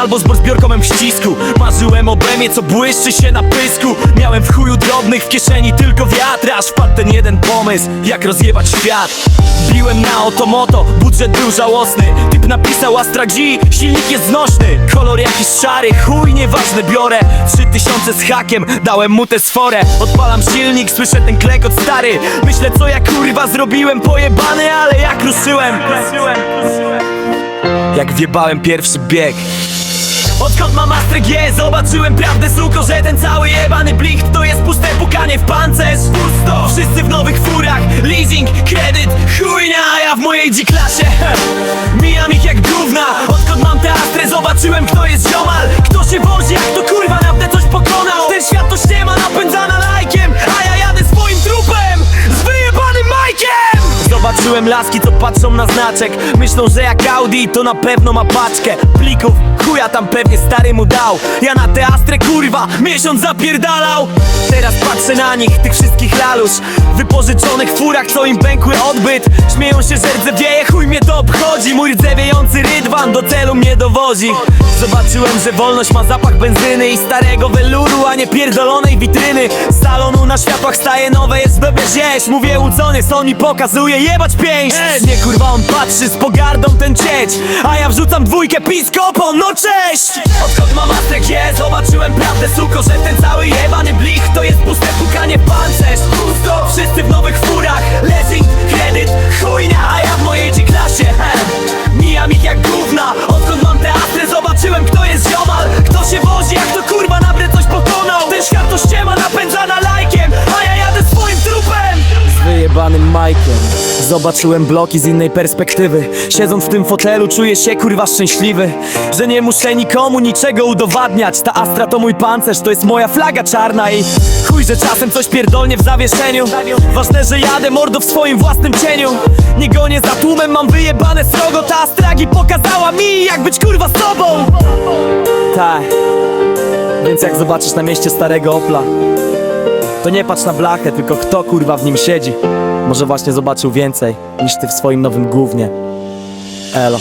albo z zbiorkomem ścisku. Marzyłem o bremie, co błyszczy się na pysku. Miałem w chuju drobnych, w kieszeni tylko wiatr Aż wpadł ten jeden pomysł, jak rozjebać świat. Biłem na otomoto, budżet był żałosny. Typ napisał Astra G, silnik jest znośny. Kolor jakiś szary, chuj nieważne biorę. Trzy tysiące z hakiem, dałem mu tę sforę. Odpalam silnik, słyszę ten klekot stary. Myślę co ja kurwa zrobiłem, pojebany Ale jak ruszyłem Jak wjebałem pierwszy bieg. Odkąd mam Astrę G Zobaczyłem prawdę suko, że ten cały jebany blicht To jest puste pukanie w pancerz. Pusto! Wszyscy w nowych furach. Leasing, kredyt, chujnia A ja w mojej G-klasie. Mijam ich Zobaczyłem laski, co patrzą na znaczek. Myślą, że jak Audi, to na pewno ma paczkę. Plików, chuja tam pewnie stary mu dał. Ja na tę Astrę, kurwa, miesiąc zapierdalał. Teraz patrzę na nich, tych wszystkich lalusz. Wypożyczonych furach, co im pękły odbyt. Śmieją się, że rdzewieje, chuj mnie to obchodzi. Mój rdzewiejący rydwan do celu mnie dowozi. Zobaczyłem, że wolność ma zapach benzyny I starego weluru, a nie pierdolonej witryny. Z salonu na światłach staje nowe jest bebe zieś Mówię ucony, są mi pokazuje jebać pięść. Nie kurwa on patrzy z pogardą ten cieć A ja wrzucam dwójkę piskopą, no cześć Odkąd mam Astrę G zobaczyłem prawdę suko Że ten cały jebany blich to jest puste pukanie pancerz. Pusto, wszyscy w nowych furach Leasing, kredyt, chujnia A ja w mojej G-klasie he. Mijam ich jak gówna Odkąd mam Astrę zobaczyłem kto jest ziomal. Kto się wozi jak to kurwa nabre coś pokonał. Ten świat to ściema Majkiem Zobaczyłem bloki z innej perspektywy. Siedząc w tym fotelu czuję się kurwa szczęśliwy. Że nie muszę nikomu niczego udowadniać. Ta Astra to mój pancerz, to jest moja flaga czarna I chuj, że czasem coś pierdolnie w zawieszeniu. Ważne, że jadę mordo w swoim własnym cieniu. Nie gonię za tłumem, mam wyjebane srogo. Ta Astragi pokazała mi jak być kurwa sobą. Tak. Więc jak zobaczysz na mieście starego Opla to nie patrz na blachę, tylko kto kurwa w nim siedzi Może właśnie zobaczył więcej niż ty w swoim nowym gównie. Elo